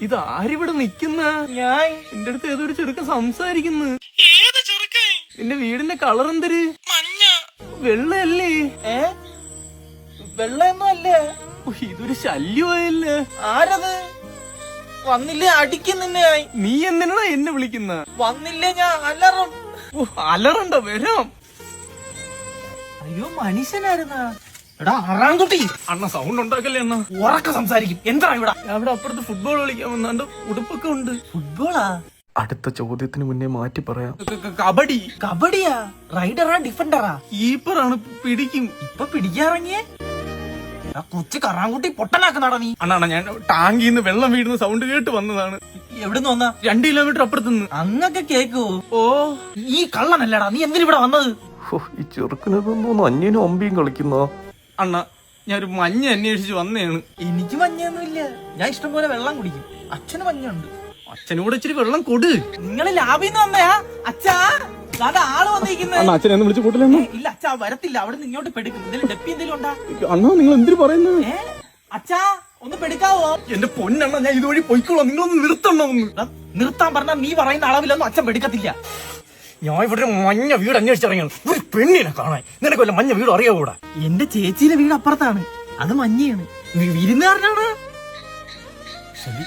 ഇത് ആരിവിടെ നിക്കുന്ന? ഞാൻ. എന്റെ അടുത്ത് ഏതൊരു ചെറുക്കൻ സംസാരിക്കുന്നു. ഏത് ചെറുക്കൻ? നിന്റെ വീടിന്റെ കളർ എന്തര്? മഞ്ഞ. വെള്ളയല്ലേ? ഏ? വെള്ളയൊന്നും അല്ല ഇതൊരു ശല്യമായല്ലേ? ആരത്? വന്നില്ലേ അടിക്കും നിന്നെ നീ എന്തിനാ എന്നെ വിളിക്കുന്ന? വന്നില്ലേ ഞാൻ അലറും. അലറണ്ടോ അലറണ്ട വരാം. അയ്യോ മനുഷ്യനായിരുന്നാ? എടാ അറാൻകുട്ടി അണ്ണ സൗണ്ട് ഉണ്ടാക്കല്ലേ അണ്ണ? ഉറക്ക സംസാരിക്കും. എന്താ ഇവിടെ? അവിടെ അപ്പുറത്ത് ഫുട്ബോൾ കളിക്കാൻ വന്നാണ്ട് ഉടുപ്പൊക്കെ ഉണ്ട്. ഫുട്ബോളാ അടുത്ത ചോദ്യത്തിന് മുന്നേ മാറ്റി പറയാം. കബഡി. കബഡിയാ? റൈഡറാ ഡിഫൻഡറാ കീപ്പറാണ് പിടിക്കും. ഇപ്പൊ പിടിക്കാറങ്ങിയേ? എടാ, കൊച്ചു കറാങ്കുട്ടി പൊട്ടനാക്ക നീ. അണ്ണാ അണ്ണാ, ഞാൻ ടാങ്കിൽ നിന്ന് വെള്ളം വീഴുന്ന സൗണ്ട് കേട്ട് വന്നതാണ്. എവിടുന്ന് വന്ന? രണ്ട് കിലോമീറ്റർ അപ്പുറത്തുനിന്ന്. അങ്ങൊക്കെ കേക്കൂ? ഓ. ഈ കള്ളനല്ലടാ നീ എന്തിനാ ഇവിടെ വന്നത്? ഈ ചെറുക്കനതൊന്നും അന്യനും അമ്പിയും കളിക്കുന്ന അണ്ണ ഞാൻ ഒരു മഞ്ഞ അന്വേഷിച്ച് വന്നേണ്. എനിക്ക് മഞ്ഞൊന്നുമില്ല ഞാൻ ഇഷ്ടം പോലെ വെള്ളം കുടിക്കും. അച്ഛന് മഞ്ഞുണ്ട് അച്ഛനോട് ഇച്ചിരി വെള്ളം കൊടു. നിങ്ങൾ ലാബിന്ന് വന്നയാ? അച്ഛാ അതാ ആൾ വന്നിരിക്കുന്നത്. അച്ഛനെ ഒന്ന് വിളിച്ചു കൂട്ടില്ലെന്ന് ഇല്ല അച്ഛാ വരത്തില്ല. അവിടെ നിന്ന് ഇങ്ങോട്ട് പെടുക്കും. എന്തെങ്കിലും ഡെപ്പി എന്തെങ്കിലും ഉണ്ടാ? അണ്ണാ നിങ്ങൾ എന്തിനു പറയുന്നത് അച്ഛാ ഒന്ന് പെടുക്കാവോ? എന്റെ പൊന്നണ്ണ ഞാൻ ഇതുവഴി പൊയ്ക്കോളാം. നിങ്ങളൊന്ന് നിർത്തണോ ഒന്ന് നിർത്താൻ പറഞ്ഞാ നീ പറയുന്ന അളവിലൊന്നും അച്ഛൻ പെടുക്കത്തില്ല. ഞാൻ ഇവിടെ ഒരു മഞ്ഞ വീട് അന്വേഷിച്ചിറങ്ങിയാണ് ഒരു പെണ്ണിനെ കാണാൻ. നിനക്ക് വല്ല മഞ്ഞ വീട് അറിയാവൂടാ? എന്റെ ചേച്ചിയുടെ വീട് അപ്പുറത്താണ്. അത് മഞ്ഞയാണ്. വിരുന്നുകാരനാണ്. ശരി.